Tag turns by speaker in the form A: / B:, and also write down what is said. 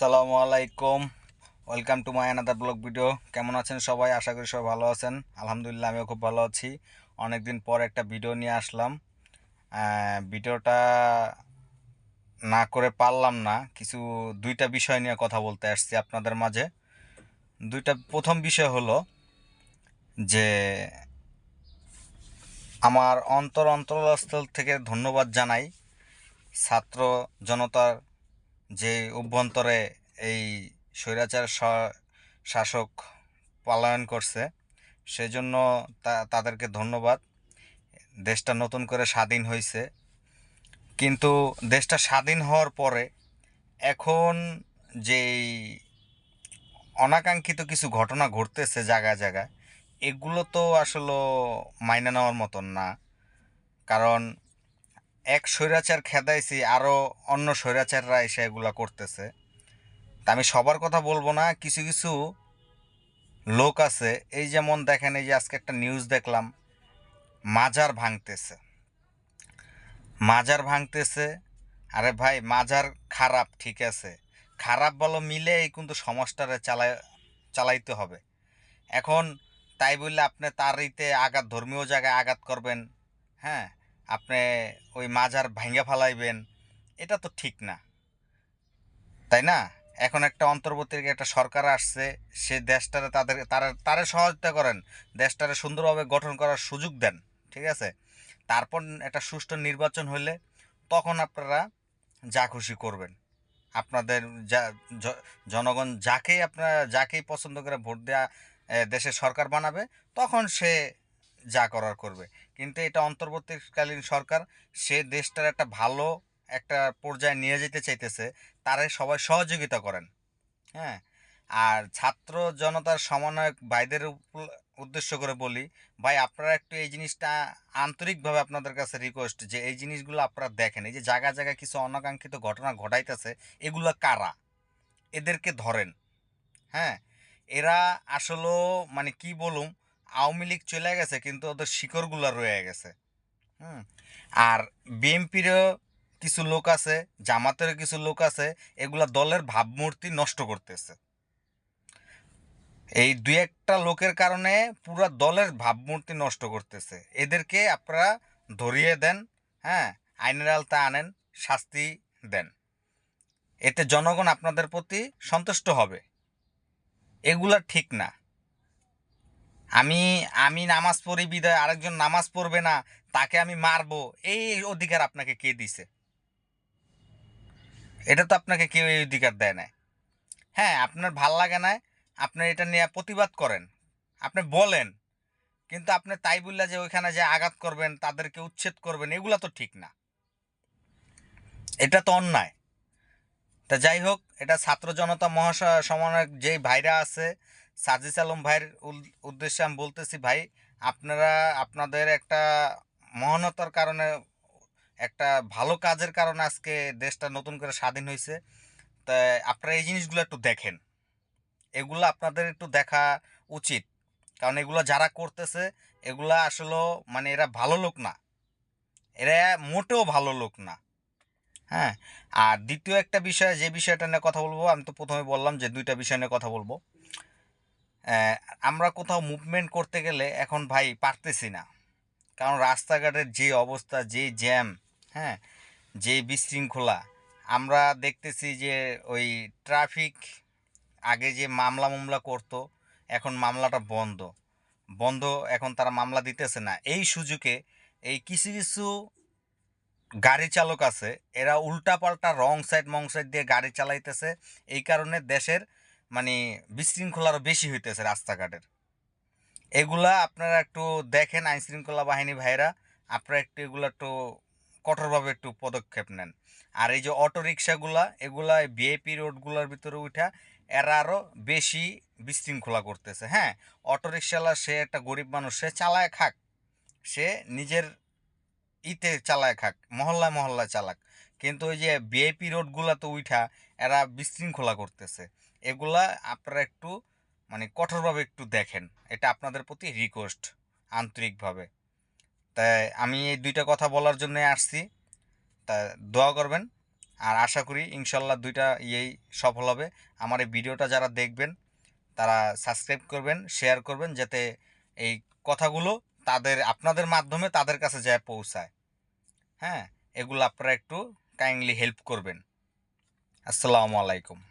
A: আসসালামু আলাইকুম। Welcome to my another vlog video কেমন আছেন সবাই? আশা করি সবাই ভালো আছেন। আলহামদুলিল্লাহ, আমিও খুব ভালো আছি। অনেকদিন পর একটা ভিডিও নিয়ে আসলাম। ভিডিওটা না করে পারলাম না। কিছু, দুইটা বিষয় নিয়ে কথা বলতে আসছি আপনাদের মাঝে। দুইটা, প্রথম বিষয় হলো যে, আমার অন্তর অন্তরস্থল থেকে ধন্যবাদ জানাই ছাত্র জনতার যে অভ্যন্তরে এই স্বৈরাচার শাসক পলায়ন করছে, সেজন্য তাদেরকে ধন্যবাদ। দেশটা নতুন করে স্বাধীন হয়েছে কিন্তু দেশটা স্বাধীন হওয়ার পরে এখন যেই অনাকাঙ্ক্ষিত কিছু ঘটনা ঘটতেছে জায়গায় জায়গায়, এগুলো তো আসলে মাইনে নেওয়ার মতন না। কারণ এক স্বৈরাচার খেদাইছি আরও অন্য স্বৈরাচাররা এসে এগুলা করতেছে। তা আমি সবার কথা বলব না, কিছু কিছু লোক আছে। এই যেমন দেখেন, এই যে আজকে একটা নিউজ দেখলাম, মাজার ভাঙতেছে। মাজার ভাঙতেছে, আরে ভাই, মাজার খারাপ, ঠিক আছে। খারাপ বলো মিলে এই কিন্তু সমাজটারে চালাই, চালাইতে হবে। এখন তাই বললে আপনি তার ইতে আঘাত, ধর্মীয় জায়গায় আঘাত করবেন হ্যাঁ? আপনি ওই মাজার ভাঙ্গা ফালাইবেন এটা তো ঠিক না। তাই না? এখন একটা অন্তর্বর্তী একটা সরকার আসছে সে দেশটারে তাদের তারা তারে সহযোগিতা করেন দেশটারে সুন্দরভাবে গঠন করার সুযোগ দেন ঠিক আছে? তারপর একটা সুষ্ঠু নির্বাচন হলে তখন আপনারা যা খুশি করবেন। আপনাদের যা জনগণ যাকেই আপনারা যাকেই পছন্দ করে ভোট দেওয়া এ, দেশের সরকার বানাবে তখন সে যা করার করবে। কিন্তু এটা অন্তর্বর্তীকালীন সরকার, সে দেশটার একটা ভালো একটা পর্যায়ে নিয়ে যেতে চাইতেছে, তারে সবাই সহযোগিতা করেন। হ্যাঁ? আর ছাত্র জনতার সমন্বয়ক ভাইদের উদ্দেশ্য করে বলি, ভাই, আপনারা একটু এই জিনিসটা আন্তরিকভাবে আপনাদের কাছে রিকোয়েস্ট যে, এই জিনিসগুলো আপনারা দেখেন, এই যে জায়গা জায়গায় কিছু অনাকাঙ্ক্ষিত ঘটনা ঘটাইতেছে, এগুলো কারা? এদেরকে ধরেন। হ্যাঁ? এরা আসলে মানে কি বলুম আওয়ামী লীগ চলে গেছে, কিন্তু ওদের শিকড়গুলো রয়ে গেছে। হুম? আর বিএনপিরও কিছু লোক আছে, জামাতেরও কিছু লোক আছে, এগুলা দলের ভাবমূর্তি নষ্ট করতেছে। এই দুই একটা লোকের কারণে পুরো দলের ভাবমূর্তি নষ্ট করতেছে। এদেরকে আপনারা ধরিয়ে দেন হ্যাঁ আইনের আলতা আনেন, শাস্তি দেন। এতে জনগণ আপনাদের প্রতি সন্তুষ্ট হবে। এগুলা ঠিক না। আমি আমি নামাজ পড়ি বিদায়, আরেকজন নামাজ পড়বে না, তাকে আমি মারবো। এই অধিকার আপনাকে কে দিছে? এটা তো আপনাকে কেউ এই অধিকার দেয় না হ্যাঁ আপনার ভালো লাগে না আপনি এটা নিয়ে প্রতিবাদ করেন, আপনি বলেন, কিন্তু আপনি তাই বললে যে ওইখানে যে আঘাত করবেন, তাদেরকে উচ্ছেদ করবেন, এগুলো তো ঠিক না। এটা তো অন্যায়। তা যাই হোক, এটা ছাত্র জনতা মহাশয় সমন্বয়ক যেই ভাইরা আছে সাজিস আলম ভাইয়ের উদ্দেশ্যে আমি বলতেছি, ভাই, আপনারা, আপনাদের একটা মহানতার কারণে, একটা ভালো কাজের কারণে আজকে দেশটা নতুন করে স্বাধীন হয়েছে তা আপনারা এই জিনিসগুলো একটু দেখেন। এগুলো আপনাদের একটু দেখা উচিত। কারণ এগুলো যারা করতেছে, এগুলা আসলে মানে এরা ভালো লোক না। এরা মোটেও ভালো লোক না। হ্যাঁ? আর দ্বিতীয় একটা বিষয়, যে বিষয়টা নিয়ে কথা বলব, আমি তো প্রথমে বললাম যে দুইটা বিষয় নিয়ে কথা বলব। আমরা কোথাও মুভমেন্ট করতে গেলে এখন ভাই পারতেছি না। কারণ রাস্তাঘাটের যে অবস্থা, যে জ্যাম হ্যাঁ যে বিশৃঙ্খলা, আমরা দেখতেছি যে ওই ট্রাফিক আগে যে মামলা মামলা করতো, এখন মামলাটা বন্ধ। বন্ধ এখন তারা মামলা দিতেছে না। এই সুযোগে এই কিছু কিছু গাড়ি চালক আছে, এরা উল্টাপাল্টা রং সাইড, মং সাইড দিয়ে গাড়ি চালাইতেছে। এই কারণে দেশের মানে বিশৃঙ্খলা আরও বেশি হইতেছে রাস্তাঘাটের। এগুলা আপনারা একটু দেখেন আইন শৃঙ্খলা বাহিনী ভাইরা আপনারা একটু এগুলো একটু কঠোরভাবে একটু পদক্ষেপ নেন। আর এই যে অটো রিক্সাগুলা এগুলা ভিআইপি রোডগুলোর ভিতরে উঠা এরা আরও বেশি বিশৃঙ্খলা করতেছে হ্যাঁ? অটো রিক্সাওয়ালা সে একটা গরিব মানুষ, সে চালায় খাক। সে নিজের ইতে চালায় খাক, মহল্লায় মহল্লায় চালাক। কিন্তু ওই যে ভিআইপি রোডগুলোতে উঠা এরা বিশৃঙ্খলা করতেছে। এগুলা আপনারা একটু মানে কঠোরভাবে একটু দেখেন। এটা আপনাদের প্রতি রিকোয়েস্ট আন্তরিকভাবে। তাই আমি এই দুইটা কথা বলার জন্য আসছি। তা দোয়া করবেন। আর আশা করি ইনশাল্লাহ দুইটা ইয়েই সফল হবে। আমার এই ভিডিওটা যারা দেখবেন, তারা সাবস্ক্রাইব করবেন শেয়ার করবেন, যাতে এই কথাগুলো তাদের, আপনাদের মাধ্যমে তাদের কাছে যায় পৌঁছায়। হ্যাঁ এগুলো আপনারা একটু কাইন্ডলি হেল্প করবেন। আসসালামু আলাইকুম।